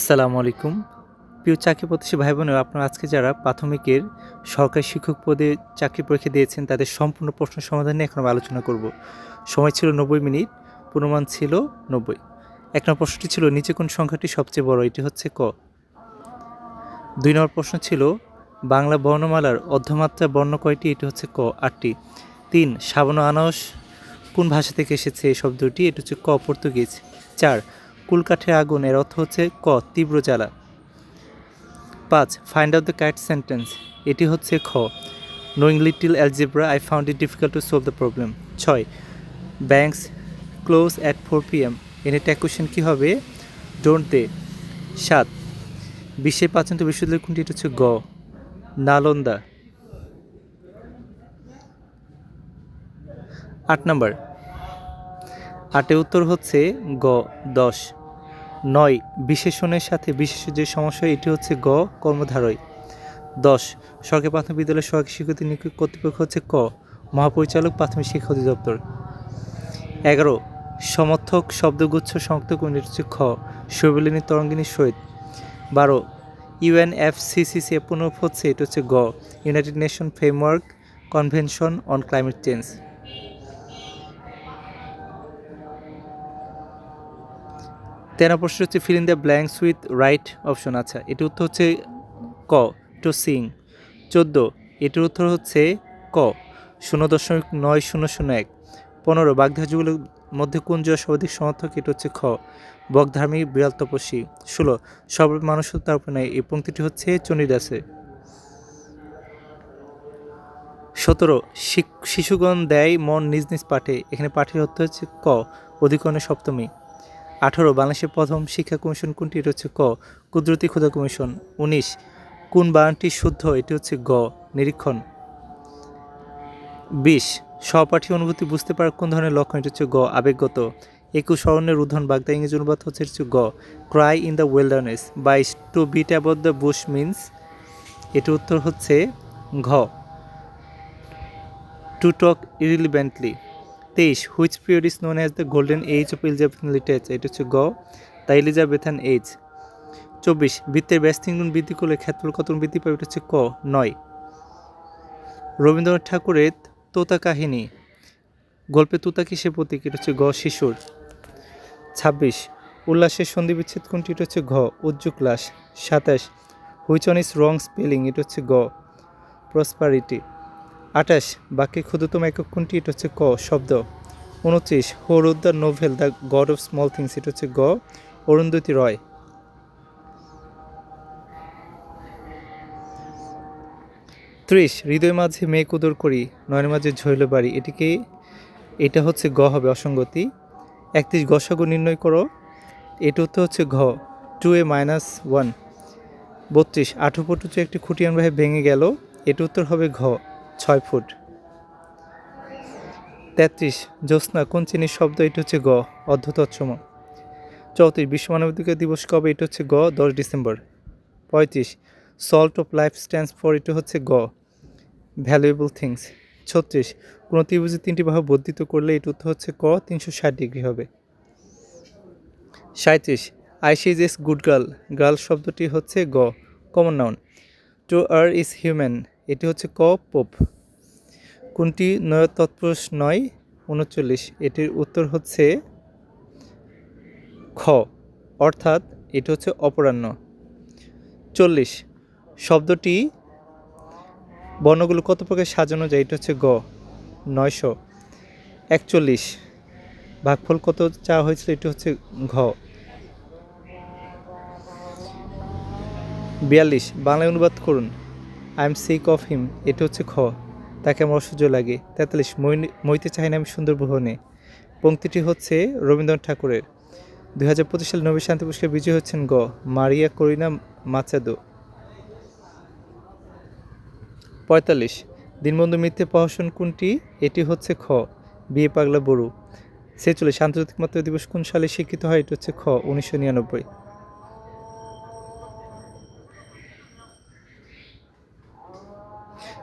আসসালামু আলাইকুম। প্রিয় চাকরি প্রত্যাশী ভাই বোনেরা আপনারা আজকে যারা প্রাথমিকের সরকারি শিক্ষক পদে চাকরি পরীক্ষা দিয়েছেন, তাদের সম্পূর্ণ প্রশ্ন সমাধান নিয়ে এখন আলোচনা করব। সময় ছিল নব্বই মিনিট পূর্ণমান ছিল নব্বই। এক নম্বর প্রশ্নটি ছিল, নিচে কোন সংখ্যাটি সবচেয়ে বড়? এটি হচ্ছে ক। দুই নম্বর প্রশ্ন ছিল, বাংলা বর্ণমালার অর্ধমাত্রা বর্ণ কয়টি? এটি হচ্ছে ক, আটটি। তিন সাবান আনাস কোন ভাষা থেকে এসেছে এই শব্দটি? এটি হচ্ছে ক, পর্তুগিজ। চার কুলকাঠের আগুন এর অর্থ হচ্ছে ক, তীব্র জ্বালা। পাঁচ find out the correct sentence এটি হচ্ছে খ knowing little algebra I found it difficult to solve the problem ছয় banks close at four P M N এটা কোয়েশ্চেন কী হবে? ডোন্ট দে সাত, বিশ্বের প্রাচীনতম বিশ্ববিদ্যালয় কোনটি? এটা হচ্ছে গ, নালন্দা। আট নম্বর, আটের উত্তর হচ্ছে গ, দশ। নয়, বিশেষণের সাথে বিশেষ যে সমস্যা, এটি হচ্ছে গ, কর্মধারয়। দশ, সরকারি প্রাথমিক বিদ্যালয়ের সরকারি শিক্ষার্থী নিয়োগ কর্তৃপক্ষ হচ্ছে ক, মহাপরিচালক প্রাথমিক শিক্ষা অধিদপ্তর। এগারো, সমর্থক শব্দগুচ্ছ সংযুক্ত কোন হচ্ছে খ শৈবলিনী তরঙ্গিনী সহিত। বারো, ইউএনএফসিসিসি এর পুনরূপ হচ্ছে, এটা হচ্ছে গ, United Nation Framework Convention on Climate Change. তেরো প্রশ্ন হচ্ছে fill in the blanks with right option আচ্ছা এটির উত্তর হচ্ছে ক টু সিং চোদ্দ, এটির উত্তর হচ্ছে ক, শূন্য দশমিক নয় শূন্য শূন্য এক। পনেরো, বাগধারাজগুলোর মধ্যে কোন জয় সর্বাধিক সমর্থক, এটি হচ্ছে খ বকধার্মিক বিড়াল তপস্বী। ষোলো সব মানুষ তার উপর নেয় এই পঙ্ক্তিটি হচ্ছে চণ্ডীদাসে সতেরো শিশুগণ দেয় মন নিজ নিজ পাঠে। এখানে পাঠের অর্থ হচ্ছে ক, অধিকরণের সপ্তমী। আঠারো, বাংলাদেশের প্রথম শিক্ষা কমিশন কোনটি এটি হচ্ছে ক? কুদরতি ক্ষুদা কমিশন। উনিশ, কোন বানানটি শুদ্ধ, এটি হচ্ছে গ, নিরীক্ষণ। বিশ সহপাঠী অনুভূতি বুঝতে পারার কোন ধরনের লক্ষণ, এটি হচ্ছে গ, আবেগগত। একুশ স্মরণের উদ্ধন, বাগদা, ইংরেজি অনুবাদ হচ্ছে হচ্ছে গ, ক্রাই ইন দ্য ওয়েলডারনেস। বাইশ, to beat about the bush means, এটির উত্তর হচ্ছে ঘ। To talk irrelevantly. তেইশ which period is known as the golden age of Elizabethan literature এটা হচ্ছে গ দ্য ইলিজাবেথান এজ চব্বিশ, বৃত্তের ব্যস্তিগুণ বৃদ্ধি করলে ক্ষেত্রফল কত বৃদ্ধি পাবে? এটা হচ্ছে ক, নয়। রবীন্দ্রনাথ ঠাকুরের তোতা কাহিনী, গল্পে তোতা কিসের প্রতীক? এটা হচ্ছে গ, শিশুর। ছাব্বিশ, উল্লাসের সন্ধি বিচ্ছেদ কোনটি? এটা হচ্ছে ঘ উজ্জুক্লাস সাতাশ which one is wrong spelling এটা হচ্ছে গ প্রসপারিটি আঠাশ বাক্যের ক্ষুদ্রতম একক কোনটি? এটা হচ্ছে ক, শব্দ। উনত্রিশ who wrote the novel, the God of Small Things. এটা হচ্ছে গ, অরুন্ধতী রয়। ত্রিশ, হৃদয় মাঝে মেঘ উদর করি, নয়নের মাঝে ঝইল বাড়ি। এটিকে এটা হচ্ছে গ হবে অসঙ্গতি। একত্রিশ, গসাগু নির্ণয় করো। এটা উত্তর হচ্ছে ঘ টু এ মাইনাস ওয়ান বত্রিশ, আঠো ফুট উঁচু একটি খুঁটিয়ান ভাবে ভেঙে গেল। এটা উত্তর হবে ঘ। ছয় ফুট। তেত্রিশ, জ্যোৎস্না, কোন চিনির শব্দ? এটা হচ্ছে গ, অর্ধতৎসম। চৌত্রিশ বিশ্ব মানবাধিকার দিবস কবে? এটা হচ্ছে গ, দশ ডিসেম্বর। পঁয়ত্রিশ salt of life stands for এটা হচ্ছে গ ভ্যালুয়েবল থিংস ছত্রিশ, কোনো ত্রিভুজের তিনটি বাহু বর্ধিত করলে এটা উত্তর হচ্ছে ক, তিনশো ষাট ডিগ্রি হবে। সাঁত্রিশ আইসি is as good girl girl শব্দটি হচ্ছে গ common noun to err is human এটি হচ্ছে ক পোপ। কোনটি? নয় তৎপুরুষ নয়, উনচল্লিশ। এটির উত্তর হচ্ছে খ। অর্থাৎ এটি হচ্ছে অপরাহ্ন। চল্লিশ। শব্দটি বর্ণগুলো কত প্রকার সাজানো যায়? এটা হচ্ছে গ, নয়শো। একচল্লিশ। ভাগফল কত চাওয়া হয়েছিল? এটি হচ্ছে ঘ। বিয়াল্লিশ। বাংলায় অনুবাদ করুন। I am sick of him এটা হচ্ছে খ। তাকে আমার অসহ্য লাগে। তেতাল্লিশ মইতে চাই না আমি সুন্দর ভুবনে পঙ্ক্তিটি হচ্ছে রবীন্দ্রনাথ ঠাকুরের। দুই হাজার পঁচিশ সালে নবী শান্তি পুরস্কার বিজয়ী হচ্ছেন গ, মারিয়া করিনা মাচাদো। পঁয়তাল্লিশ, দীনবন্ধু মিথ্যে প্রহসন কোনটি? এটি হচ্ছে খ, বিয়ে পাগলা বড়ু। ছেচল্লিশ, আন্তর্জাতিক মাতৃ দিবস কোন সালে স্বীকৃত হয়? এটি হচ্ছে খ, উনিশশো নিরানব্বই।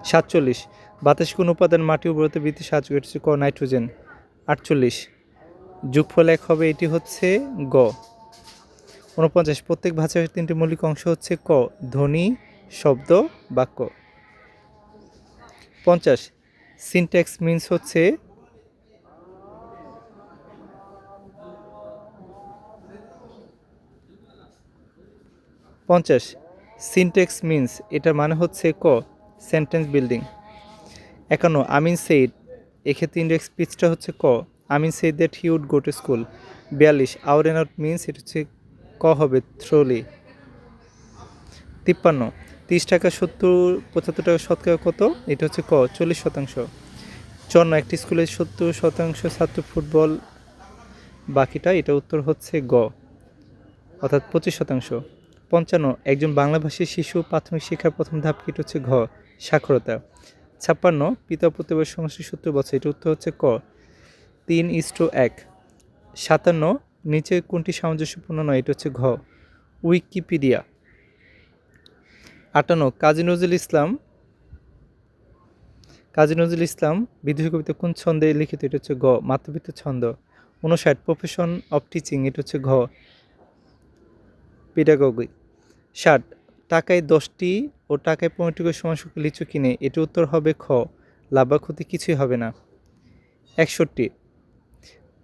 সাতচল্লিশ। বাতাস কোন উপাদান মাটি উর্বরতা বৃদ্ধি সাহায্য করছে? ক, নাইট্রোজেন। আটচল্লিশ। যুগফল এক হবে, এটি হচ্ছে গ। উনপঞ্চাশ প্রত্যেক ভাষার তিনটি মৌলিক অংশ হচ্ছে ক, ধ্বনি, শব্দ, বাক্য। পঞ্চাশ। সিনট্যাক্স মিন্স হচ্ছে পঞ্চাশ। সিনটেক্স মিন্স এটার মানে হচ্ছে ক। Sentence building. একান্ন, আমিন সেইড এক্ষেত্রে ইন্ডেক্স স্পিচটা হচ্ছে ক। Amin said that he would go to school বিয়াল্লিশ আউট অ্যান্ড আউট মিন্স এটা হচ্ছে ক হবে থ্রোলি তিপ্পান্ন, তিরিশ টাকা সত্তর, পঁচাত্তর টাকা শতকরা কত? এটা হচ্ছে ক, চল্লিশ শতাংশ। চন্ন একটি স্কুলে সত্তর শতাংশ ছাত্র ফুটবল। বাকিটা, এটা উত্তর হচ্ছে গ। অর্থাৎ পঁচিশ শতাংশ। পঞ্চান্ন, একজন বাংলাভাষী শিশু প্রাথমিক শিক্ষার প্রথম ধাপ এটা হচ্ছে ঘ। সাক্ষরতা। ছাপ্পান্ন, পিতা পুত্র বয়স সমষ্টি সত্তর বছর। এটা উত্তর হচ্ছে ক। তিন ইস্টু এক। সাতান্ন, নিচে কোনটি সামঞ্জস্যপূর্ণ নয়? এটা হচ্ছে ঘ। উইকিপিডিয়া। আটান্ন, কাজী নজরুল ইসলাম, কাজী নজরুল ইসলাম বিদ্রোহী কবিতা কোন ছন্দে লিখিত? এটা হচ্ছে গ মাতৃবৃত্ত ছন্দ। উনষাট প্রফেশন অফ টিচিং এটা হচ্ছে ঘ। পেডাগগি ষাট টাকায় দশটি ও টাকায় পনেরোটি করে সমান সংখ্যক লিচু কিনে। এটি উত্তর হবে খ। লাভ ক্ষতি কিছুই হবে না। একষট্টি।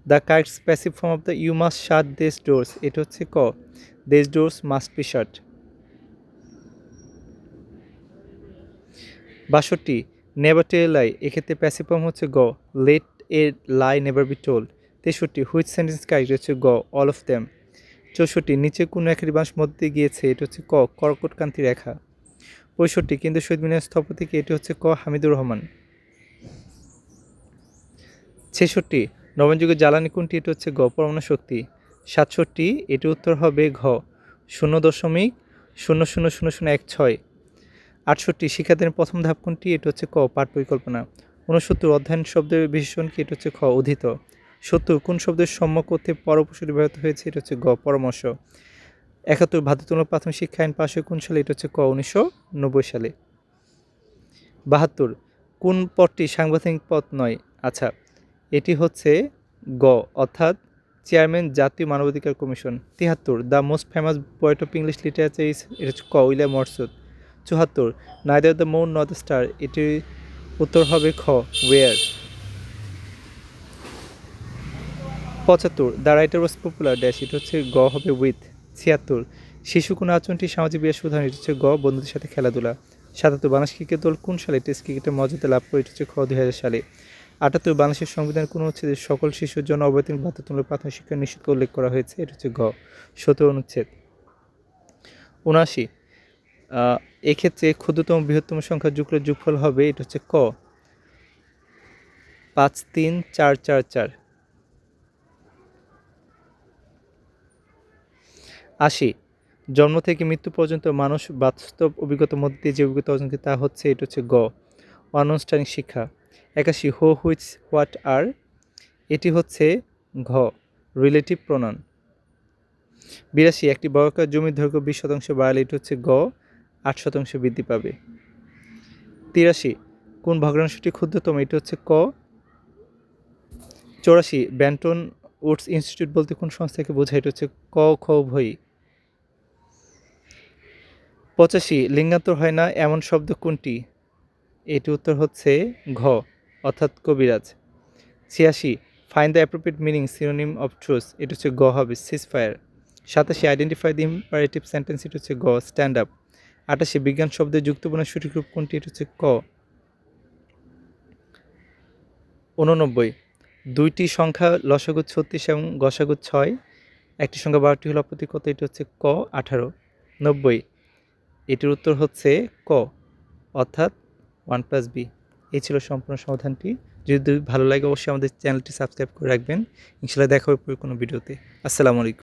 The correct passive form of the you must shut these doors এটা হচ্ছে ক। These doors must be shut বাষট্টি। নেভার টেল লাই এক্ষেত্রে প্যাসিভ ফর্ম হচ্ছে গ। Let a lie never be told তেষট্টি। হুইচ সেন্টেন্স কারেক্ট হচ্ছে গ? অল অফ দ্যাম চৌষট্টি, নিচে কোন রেখাটি বাঁশ মধ্যে গিয়েছে, এটা হচ্ছে ক কর্কটকান্তি রেখা। পঁয়ষট্টি, কিন্তু শহীদ মিনার স্থপতিকে এটি হচ্ছে ক, হামিদুর রহমান। ছেষট্টি নবম যুগের জ্বালানি কোনটি, এটি হচ্ছে গ, পরমাণু শক্তি। সাতষট্টি এটি উত্তর হবে ঘ, শূন্য দশমিক শূন্য শূন্য শূন্য শূন্য এক ছয়। আটষট্টি শিক্ষার্থীর প্রথম ধাপ কোনটি, এটা হচ্ছে ক, পাঠ পরিকল্পনা। ঊনসত্তর, অধ্যয়ন শব্দের বিশেষণ কি, এটা হচ্ছে খ, অধীত। সত্তর কোন শব্দের সম্যক করতে পরপশুরি ব্যবহৃত হয়েছে, এটা হচ্ছে গ, পরামর্শ। একাত্তর বাধ্যতামূলক প্রাথমিক শিক্ষা আইন পাশ কোন সালে, এটা হচ্ছে ক, উনিশশো নব্বই সালে। বাহাত্তর, কোন পদটি সাংবিধানিক পদ নয়? আচ্ছা এটি হচ্ছে গ, অর্থাৎ চেয়ারম্যান জাতীয় মানবাধিকার কমিশন। তিয়াত্তর the most famous poet of English literature is এটা হচ্ছে ক, উইলিয়াম মরসুদ। চুহাত্তর neither the moon not star, এটির উত্তর হবে খ, ওয়েয়ার। পঁচাত্তর the writer was popular dash এটা হচ্ছে গ হবে উইথ ছিয়াত্তর শিশু কোন আচরণটি সামাজিক বিকাশ উদাহরণ এটা হচ্ছে গ, বন্ধুদের সাথে খেলাধুলা, সাতাত্তর, বাংলাদেশ ক্রিকেট দল কোন সালে টেস্ট ক্রিকেটের মর্যাদা লাভ করে এটা হচ্ছে খ দুই হাজার সালে, আটাত্তর, বাংলাদেশের সংবিধান কোন হচ্ছে যে সকল শিশুর জন্য অবৈতনিক বাধ্যতামূলক প্রাথমিক শিক্ষা নিশ্চিত উল্লেখ করা হয়েছে এটা হচ্ছে গ, সতেরো অনুচ্ছেদ, উনআশি এক্ষেত্রে ক্ষুদ্রতম বৃহত্তম সংখ্যা যুগলের যোগফল হবে এটা হচ্ছে ক, পাঁচ তিন চার চার চার আশি। জন্ম থেকে মৃত্যু পর্যন্ত মানুষ বাস্তব অভিজ্ঞতার মধ্যে দিয়ে যে অভিজ্ঞতা অর্জন করে তা হচ্ছে, এটা হচ্ছে গ। অনানুষ্ঠানিক শিক্ষা। একাশি, হো হুইচ হোয়াট আর? এটি হচ্ছে ঘ, রিলেটিভ প্রণয়ন বিরাশি, একটি বর্গাকার জমির দৈর্ঘ্য বিশ শতাংশ বাড়ালে এটি হচ্ছে গ, আট শতাংশ বৃদ্ধি পাবে। তিরাশি, কোন ভগ্নাংশটি ক্ষুদ্রতম, এটি হচ্ছে ক। চৌরাশি, ব্যান্টন উডস ইনস্টিটিউট বলতে কোন সংস্থাকে বোঝায়, এটা হচ্ছে ক, খ ভই পঁচাশি, লিঙ্গান্তর হয় না এমন শব্দ কোনটি? এটি উত্তর হচ্ছে ঘ, অর্থাৎ কবিরাজ। ছিয়াশি find the appropriate meaning synonym of truth এটা হচ্ছে গ হবে সিস ফায়ার সাতাশি আইডেন্টিফাই দি ইম্পারেটিভ সেন্টেন্স এটি হচ্ছে গ স্ট্যান্ড আপ আটাশি, বিজ্ঞান শব্দের যুক্তপূর্ণ সঠিক রূপ কোনটি, এটা হচ্ছে ক। উননব্বই দুইটি সংখ্যা, লসাগু ছত্রিশ এবং গসাগু ছয়। একটি সংখ্যা বারোটি হল অপরটি কত এটি হচ্ছে ক, আঠারো। নব্বই এটির উত্তর হচ্ছে ক, অর্থাৎ ওয়ান প্লাস বি। এই ছিল সম্পূর্ণ সমাধানটি। যদি ভালো লাগে, অবশ্যই আমাদের চ্যানেলটি সাবস্ক্রাইব করে রাখবেন। ইনশাল্লাহ দেখা হবে কোনো ভিডিওতে। আসসালামু আলাইকুম।